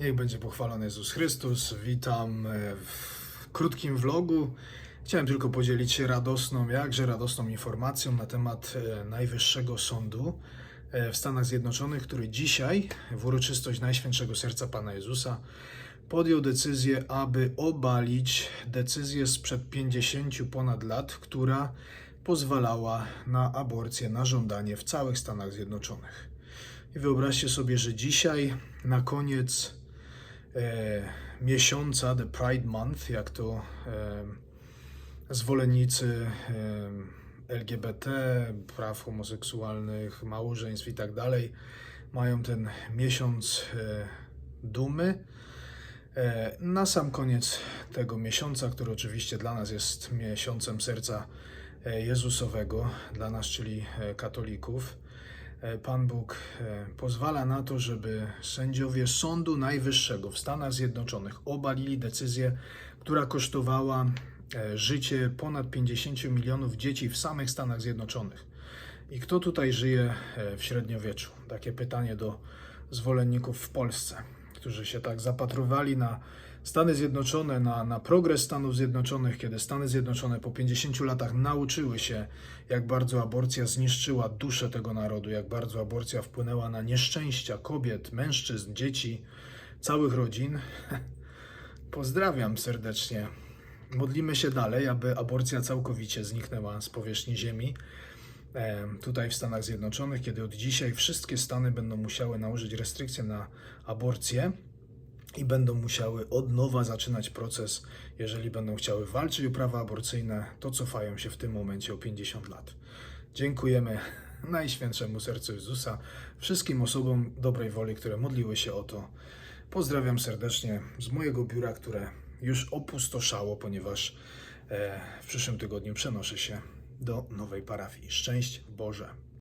Niech będzie pochwalony Jezus Chrystus. Witam e, w krótkim vlogu. Chciałem tylko podzielić się radosną, jakże radosną informacją na temat e, Najwyższego Sądu e, w Stanach Zjednoczonych, który dzisiaj, w uroczystość Najświętszego Serca Pana Jezusa, podjął decyzję, aby obalić decyzję sprzed 50 ponad lat, która pozwalała na aborcję na żądanie w całych Stanach Zjednoczonych. I wyobraźcie sobie, że dzisiaj, na koniec e, miesiąca, The Pride Month, jak to e, zwolennicy e, LGBT, praw homoseksualnych, małżeństw i tak dalej, mają ten miesiąc e, dumy. E, Na sam koniec tego miesiąca, który oczywiście dla nas jest miesiącem serca e, Jezusowego, dla nas, czyli e, katolików, Pan Bóg e, pozwala na to, żeby sędziowie Sądu Najwyższego w Stanach Zjednoczonych obalili decyzję, która kosztowała e, życie ponad 50 milionów dzieci w samych Stanach Zjednoczonych. I kto tutaj żyje e, w średniowieczu? Takie pytanie do zwolenników w Polsce, którzy się tak zapatrywali na Stany Zjednoczone, na, na progres Stanów Zjednoczonych, kiedy Stany Zjednoczone po 50 latach nauczyły się, jak bardzo aborcja zniszczyła duszę tego narodu, jak bardzo aborcja wpłynęła na nieszczęścia kobiet, mężczyzn, dzieci, całych rodzin. Pozdrawiam serdecznie. Modlimy się dalej, aby aborcja całkowicie zniknęła z powierzchni Ziemi. E, Tutaj w Stanach Zjednoczonych, kiedy od dzisiaj wszystkie Stany będą musiały nałożyć restrykcje na aborcję i będą musiały od nowa zaczynać proces, jeżeli będą chciały walczyć o prawa aborcyjne, to cofają się w tym momencie o 50 lat. Dziękujemy Najświętszemu Sercu Jezusa, wszystkim osobom dobrej woli, które modliły się o to. Pozdrawiam serdecznie z mojego biura, które już opustoszało, ponieważ e, w przyszłym tygodniu przenoszę się do nowej parafii. Szczęść Boże.